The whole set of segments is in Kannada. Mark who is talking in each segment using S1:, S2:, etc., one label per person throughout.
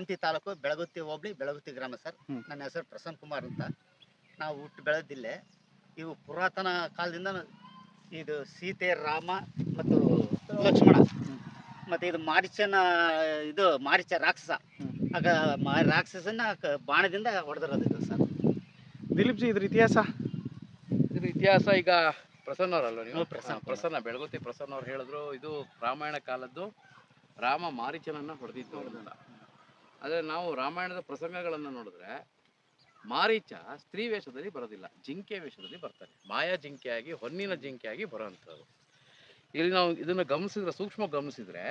S1: ನ್ಯಾಮತಿ ತಾಲೂಕು ಬೆಳಗುತ್ತಿ ಹೋಬಳಿ ಬೆಳಗುತ್ತಿ ಗ್ರಾಮ ಸರ್. ನನ್ನ ಹೆಸರು ಪ್ರಸನ್ನ ಕುಮಾರ್ ಅಂತ. ನಾವು ಹುಟ್ಟು ಬೆಳೆದಿಲ್ಲೇ. ಇವು ಪುರಾತನ ಕಾಲದಿಂದ ಇದು ಸೀತೆ ರಾಮ ಮತ್ತು ಲಕ್ಷ್ಮಣ. ಮತ್ತು ಇದು ಮಾರಿಚನ ಇದು ಮಾರಿಚ ರಾಕ್ಷಸ. ಆಗ ಮಾ ರಾಕ್ಷಸನ ಕ- ಬಾಣದಿಂದ ಹೊಡೆದಿರೋದು ಇದು ಸರ್.
S2: ದಿಲೀಪ್ ಜಿ ಇದ್ರ ಇತಿಹಾಸ?
S3: ಇದ್ರ ಇತಿಹಾಸ ಈಗ ಪ್ರಸನ್ನ ಅವರಲ್ವ ನೀವು
S1: ಪ್ರಸನ್ನ.
S3: ಪ್ರಸನ್ನ ಬೆಳಗುತ್ತಿ ಪ್ರಸನ್ನ ಅವ್ರು ಹೇಳಿದ್ರು ಇದು ರಾಮಾಯಣ ಕಾಲದ್ದು ರಾಮ ಮಾರಿಚನನ್ನು ಹೊಡೆದಿದ್ದು ಅಂತ. ಆದರೆ ನಾವು ರಾಮಾಯಣದ ಪ್ರಸಂಗಗಳನ್ನು ನೋಡಿದ್ರೆ ಮಾರೀಚ ಸ್ತ್ರೀ ವೇಷದಲ್ಲಿ ಬರೋದಿಲ್ಲ, ಜಿಂಕೆ ವೇಷದಲ್ಲಿ ಬರ್ತಾನೆ. ಮಾಯಾ ಜಿಂಕೆಯಾಗಿ, ಹೊನ್ನಿನ ಜಿಂಕೆಯಾಗಿ ಬರೋವಂಥದ್ದು ಇಲ್ಲಿ ನಾವು ಇದನ್ನು ಗಮನಿಸಿದ್ರೆ, ಸೂಕ್ಷ್ಮ ಗಮನಿಸಿದ್ರೆ,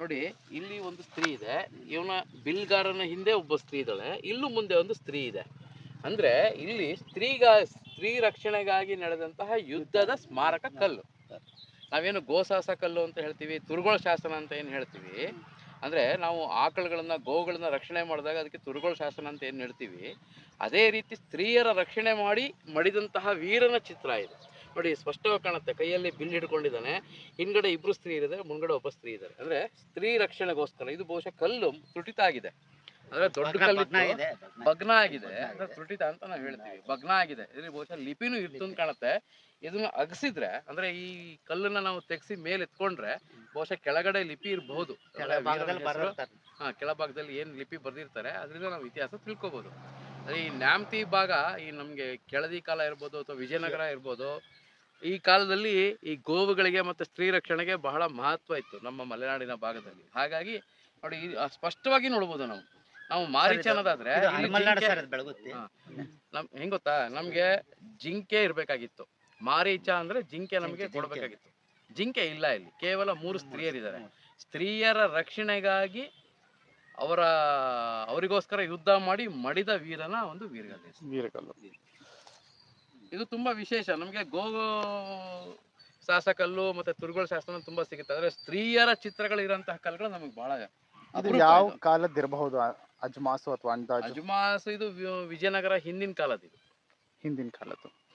S3: ನೋಡಿ, ಇಲ್ಲಿ ಒಂದು ಸ್ತ್ರೀ ಇದೆ. ಇವನ ಬಿಲ್ಗಾರನ ಹಿಂದೆ ಒಬ್ಬ ಸ್ತ್ರೀ ಇದ್ದಾಳೆ. ಇಲ್ಲೂ ಮುಂದೆ ಒಂದು ಸ್ತ್ರೀ ಇದೆ. ಅಂದ್ರೆ ಇಲ್ಲಿ ಸ್ತ್ರೀಗ, ಸ್ತ್ರೀ ರಕ್ಷಣೆಗಾಗಿ ನಡೆದಂತಹ ಯುದ್ಧದ ಸ್ಮಾರಕ ಕಲ್ಲು. ನಾವೇನು ಗೋಸಾಸ ಕಲ್ಲು ಅಂತ ಹೇಳ್ತೀವಿ, ತುರುಗೋಳ ಶಾಸನ ಅಂತ ಏನು ಹೇಳ್ತೀವಿ ಅಂದ್ರೆ ನಾವು ಆಕಳುಗಳನ್ನು ಗೋವುಗಳನ್ನು ರಕ್ಷಣೆ ಮಾಡಿದಾಗ ಅದಕ್ಕೆ ತುರುಗೋಳ ಶಾಸನ ಅಂತ ಏನು ಹೇಳ್ತೀವಿ? ಅದೇ ರೀತಿ ಸ್ತ್ರೀಯರ ರಕ್ಷಣೆ ಮಾಡಿ ಮಡಿದಂತಹ ವೀರನ ಚಿತ್ರ ಇದು. ನೋಡಿ ಸ್ಪಷ್ಟವಾಗಿ ಕಾಣುತ್ತೆ. ಕೈಯಲ್ಲಿ ಬಿಲ್ ಹಿಡ್ಕೊಂಡಿದ್ದಾನೆ. ಹಿಂದ್ಗಡೆ ಇಬ್ರು ಸ್ತ್ರೀ ಇದ್ದಾರೆ ಮುಂದ್ಗಡೆ ಒಬ್ಬ ಸ್ತ್ರೀ ಇದ್ದಾರೆ. ಅಂದ್ರೆ ಸ್ತ್ರೀ ರಕ್ಷಣೆಗೋಸ್ಕರ ಇದು ಬಹುಶಃ ಕಲ್ಲು ತುಟಿತ ಆಗಿದೆ. ಅಂದ್ರೆ ದೊಡ್ಡ ಕಲ್ಲು
S1: ಭಗ್ನ
S3: ಆಗಿದೆ ಅಂದ್ರೆ ತುಟಿತ ಅಂತ ನಾವು ಹೇಳ್ತೀವಿ. ಭಗ್ನ ಆಗಿದೆ. ಇದ್ರಲ್ಲಿ ಬಹುಶಃ ಲಿಪಿನೂ ಇತ್ತು ಅಂತ ಕಾಣುತ್ತೆ. ಇದನ್ನ ಅಗಸಿದ್ರೆ ಅಂದ್ರೆ ಈ ಕಲ್ಲನ್ನ ನಾವು ತೆಗ್ಸಿ ಮೇಲೆ ಎತ್ಕೊಂಡ್ರೆ ಬಹುಶಃ ಕೆಳಗಡೆ ಲಿಪಿ ಇರಬಹುದು.
S1: ಕೆಳ ಭಾಗದಲ್ಲಿ ಬರೋರ್ತಾರೆ.
S3: ಹಾ ಕೆಳಭಾಗದಲ್ಲಿ ಏನ್ ಲಿಪಿ ಬರ್ದಿರ್ತಾರೆ ಅದರಿಂದ ನಾವು ಇತಿಹಾಸ ತಿಳ್ಕೊಬಹುದು ಅದೇ ಈ ನ್ಯಾಮತಿ ಭಾಗ ಈ ನಮ್ಗೆ ಕೆಳದಿ ಕಾಲ ಇರ್ಬೋದು ಅಥವಾ ವಿಜಯನಗರ ಇರ್ಬೋದು ಈ ಕಾಲದಲ್ಲಿ ಈ ಗೋವುಗಳಿಗೆ ಮತ್ತೆ ಸ್ತ್ರೀ ರಕ್ಷಣೆಗೆ ಬಹಳ ಮಹತ್ವ ಇತ್ತು ನಮ್ಮ ಮಲೆನಾಡಿನ ಭಾಗದಲ್ಲಿ. ಹಾಗಾಗಿ ನೋಡಿ ಸ್ಪಷ್ಟವಾಗಿ ನೋಡ್ಬೋದು ನಾವು. ನಾವು ಮಾರೀಚ ಅನ್ನೋದಾದ್ರೆ. ನಮ್ ಹೆಂಗ್ ಗೊತ್ತಾ? ನಮ್ಗೆ ಜಿಂಕೆ ಇರ್ಬೇಕಾಗಿತ್ತು. ಮಾರೀಚ ಅಂದ್ರೆ ಜಿಂಕೆ ನಮ್ಗೆ. ಕೊಡ್ಬೇಕಾಗಿತ್ತು. ಜಿಂಕೆ ಇಲ್ಲ ಇಲ್ಲಿ. ಕೇವಲ ಮೂರು ಸ್ತ್ರೀಯರಿದ್ದಾರೆ. ಸ್ತ್ರೀಯರ ರಕ್ಷಣೆಗಾಗಿ ಅವರ ಅವರಿಗೋಸ್ಕರ ಯುದ್ಧ ಮಾಡಿ ಮಡಿದ ವೀರನ ಒಂದು ವೀರಗಲ್ಲು
S2: ವೀರಕಲ್ಲು
S3: ಇದು ತುಂಬಾ ವಿಶೇಷ. ನಮಗೆ ಗೋ ಶಾಸಕಲ್ಲು ಮತ್ತೆ ತುರುಗೋಳ ಶಾಸನ ತುಂಬಾ ಸಿಗುತ್ತೆ. ಆದ್ರೆ ಸ್ತ್ರೀಯರ ಚಿತ್ರಗಳು ಇರುವಂತಹ ಕಲ್ಲುಗಳು ನಮಗೆ ಬಹಳ
S2: ಇದು ಯಾವ
S3: ಕಾಲದಿರಬಹುದು
S2: ಕಾಲದ್ದು ಅಜ್ಮಾಸು ಅಥವಾ ಅಂದಾಜು?
S3: ಅಜ್ಮಾಸು ಇದು ವಿಜಯನಗರ ಹಿಂದಿನ ಕಾಲದ ಇದು.
S2: ಹಿಂದಿನ ಕಾಲದ್ದು.